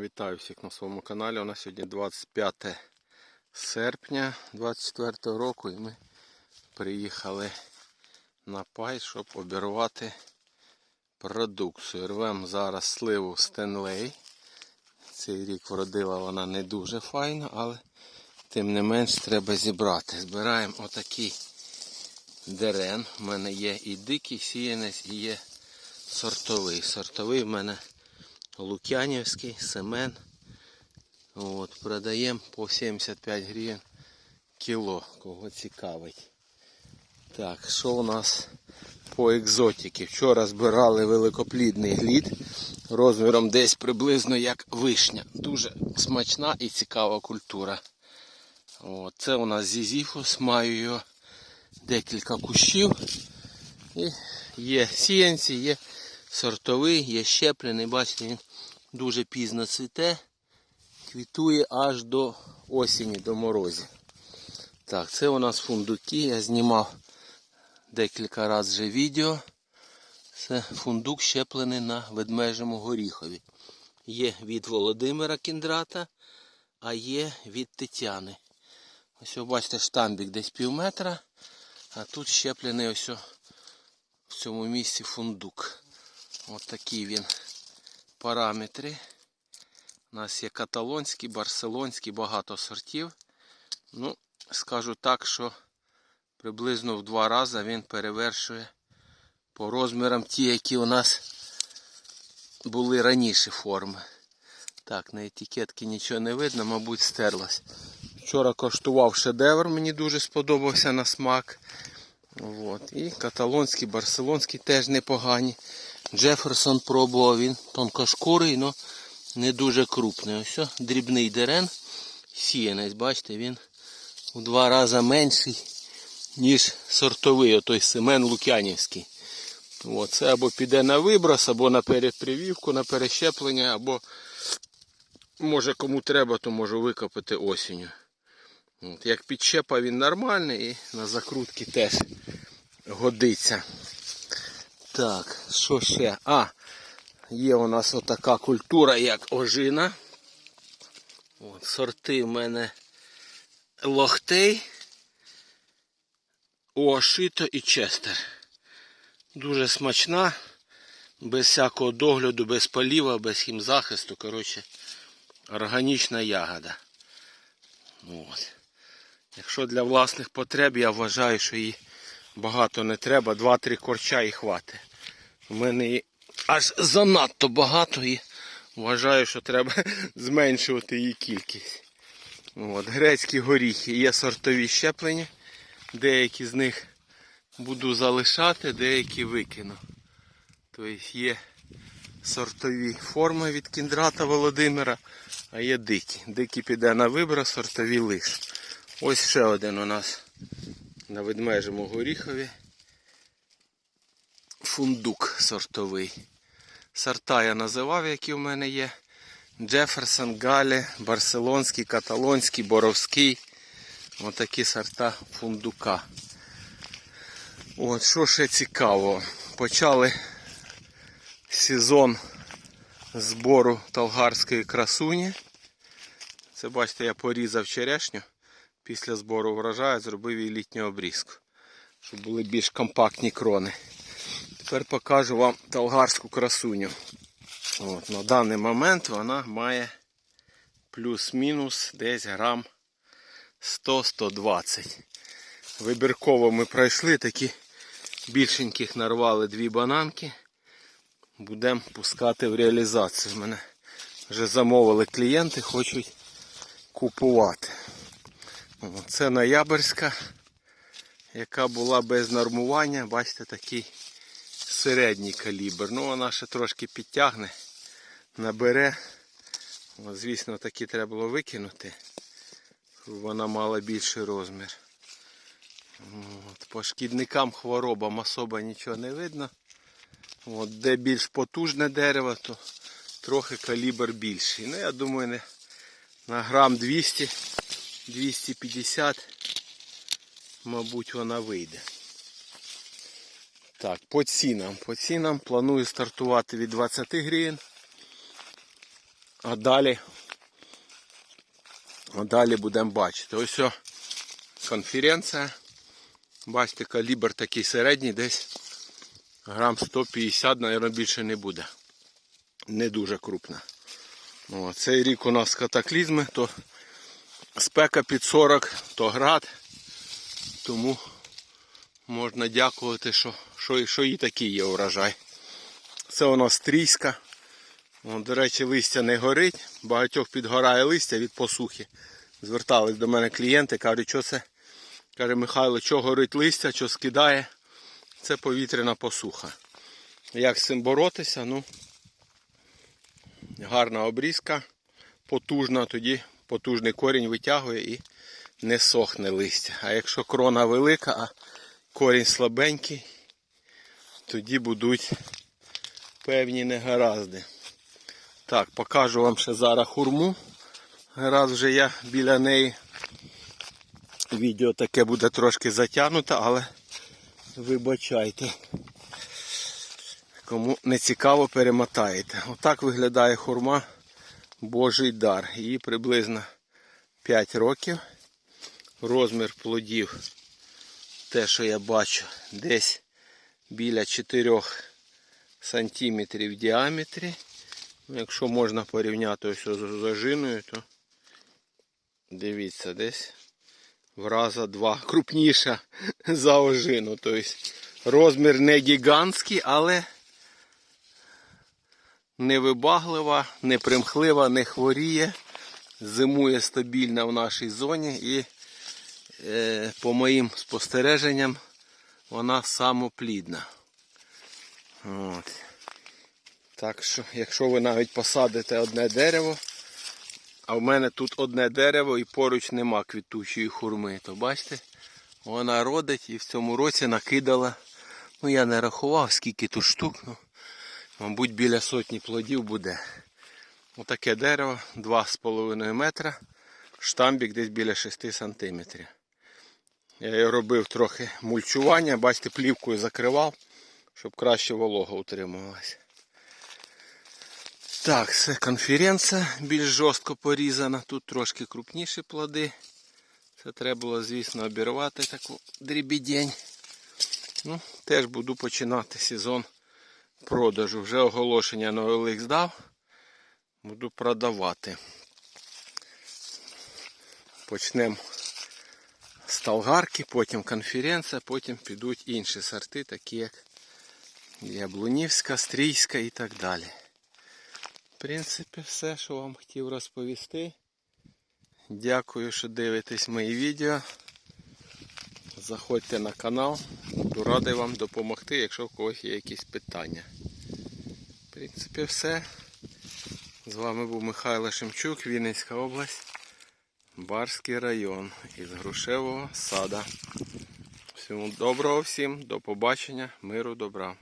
Вітаю всіх на своєму каналі. У нас сьогодні 25 серпня 24 року і ми приїхали на пай, щоб обірвати продукцію. Рвемо зараз сливу Стенлей. Цей рік вродила вона не дуже файно, але тим не менш треба зібрати. Збираємо отакий дерен. У мене є і дикий сіянець, і є сортовий. Сортовий в мене Лук'янівський, Семен. От, продаємо по 75 гривень кіло, кого цікавить. Так, що у нас по екзотіки? Вчора збирали великоплідний глід розміром десь приблизно як вишня. Дуже смачна і цікава культура. От, це у нас зізіфус, маю його декілька кущів. І є сіянці, є сортовий, є щеплений, бачите, він дуже пізно цвіте, квітує аж до осені, до морозів. Так, це у нас фундуки. Я знімав декілька разів вже відео. Це фундук щеплений на ведмежому горіхові. Є від Володимира Кіндрата, а є від Тетяни. Ось ви бачите штамбік десь пів метра, а тут щеплений ось в цьому місці фундук. Ось такі він параметри. У нас є каталонський, барселонський, багато сортів. Ну, скажу так, що приблизно в два рази він перевершує по розмірам ті, які у нас були раніше форми. Так, на етикетці нічого не видно, мабуть, стерлась. Вчора коштував шедевр, мені дуже сподобався на смак. От. І каталонський, барселонський теж непогані. Джеферсон пробував, він тонкошкурий, але не дуже крупний. Ось дрібний дерен, сіянець, бачите, він у два рази менший, ніж сортовий, отой Семен Лук'янівський. Це або піде на виброс, або на перепривівку, на перещеплення, або може кому треба, то можу викопати осінню. От, як підщепа він нормальний і на закрутки теж годиться. Так, що ще? А, є у нас отака культура, як ожина. От, сорти в мене лохтей, Оашито і Честер. Дуже смачна, без всякого догляду, без поліва, без хімзахисту. Коротше, органічна ягода. От. Якщо для власних потреб, я вважаю, що її багато не треба, 2-3 корча і хватить. У мене її аж занадто багато і вважаю, що треба зменшувати її кількість. От, грецькі горіхи є сортові щеплення. Деякі з них буду залишати, деякі викину. Тобто є сортові форми від кіндрата Володимира, а є дикі. Дикі піде на вибір, сортові лиш. Ось ще один у нас на ведмежому горіхові. Фундук сортовий. Сорта я називав, які в мене є. Джеферсон, Гале, Барселонський, Каталонський, Боровський. Отакі сорта фундука. От, що ще цікаво. Почали сезон збору талгарської красуні. Це бачите, я порізав черешню. Після збору врожаю зробив їй літню обрізку, щоб були більш компактні крони. Тепер покажу вам талгарську красуню. От, на даний момент вона має плюс-мінус десь грам 100-120. Вибірково ми пройшли, такі більшеньких нарвали дві бананки. Будемо пускати в реалізацію. Мене вже замовили клієнти, хочуть купувати. Це ноябрьська, яка була без нормування. Бачите, такий середній калібр. Ну, вона ще трошки підтягне, набере. О, звісно, такі треба було викинути, щоб вона мала більший розмір. От, по шкідникам хворобам особо нічого не видно. От, де більш потужне дерево, то трохи калібр більший. Ну, я думаю, на грам 200 250, мабуть, вона вийде. Так, по цінам. По цінам планую стартувати від 20 гривень. А далі, а далі будемо бачити. Ось о, конференція. Бачите, калібр такий середній, десь грам 150, мабуть, більше не буде. Не дуже крупна. О, цей рік у нас катаклізми, то спека під 40, то град. Тому можна дякувати, що, що, що і такий є урожай. Це у нас тріська. О, до речі, листя не горить. Багатьох підгорає листя від посухи. Звертались до мене клієнти, кажуть, що це. Каже Михайло, що горить листя, що скидає. Це повітряна посуха. Як з цим боротися? Ну, гарна обрізка, потужна, тоді потужний корінь витягує і не сохне листя. А якщо крона велика, а корінь слабенький, тоді будуть певні негаразди. Так, покажу вам ще зараз хурму. Раз вже я біля неї. Відео таке буде трошки затягнуте, але вибачайте. Кому не цікаво, перемотаєте. Отак виглядає хурма Божий дар. Їй приблизно 5 років. Розмір плодів, те, що я бачу, десь біля 4 сантиметрів в діаметрі. Якщо можна порівняти ось з зажиною, то дивіться, десь в раза два крупніша за ожину. Тобто розмір не гігантський, але невибаглива, не примхлива, не хворіє. Зимує стабільно в нашій зоні і е, по моїм спостереженням вона самоплідна. От. Так що, якщо ви навіть посадите одне дерево, а в мене тут одне дерево і поруч нема квітучої хурми, то бачите, вона родить і в цьому році накидала, ну я не рахував, скільки тут штук, ну, мабуть, біля сотні плодів буде. Отаке дерево 2,5 метра, штамбік десь біля 6 сантиметрів. Я робив трохи мульчування, бачите, плівкою закривав, щоб краще волога утримувалася. Так, це конференція більш жорстко порізана. Тут трошки крупніші плоди. Це треба було, звісно, обірвати таку дрібідень. Ну, теж буду починати сезон продажу. Вже оголошення на OLX здав. Буду продавати. Почнемо з талгарки, потім конференція, потім підуть інші сорти, такі як Яблунівська, Стрійська і так далі. В принципі, все, що вам хотів розповісти. Дякую, що дивитесь мої відео. Заходьте на канал. Буду радий вам допомогти, якщо в когось є якісь питання. В принципі, все. З вами був Михайло Шемчук, Вінницька область, Барський район із Грушевого сада. Всього доброго всім, до побачення, миру, добра.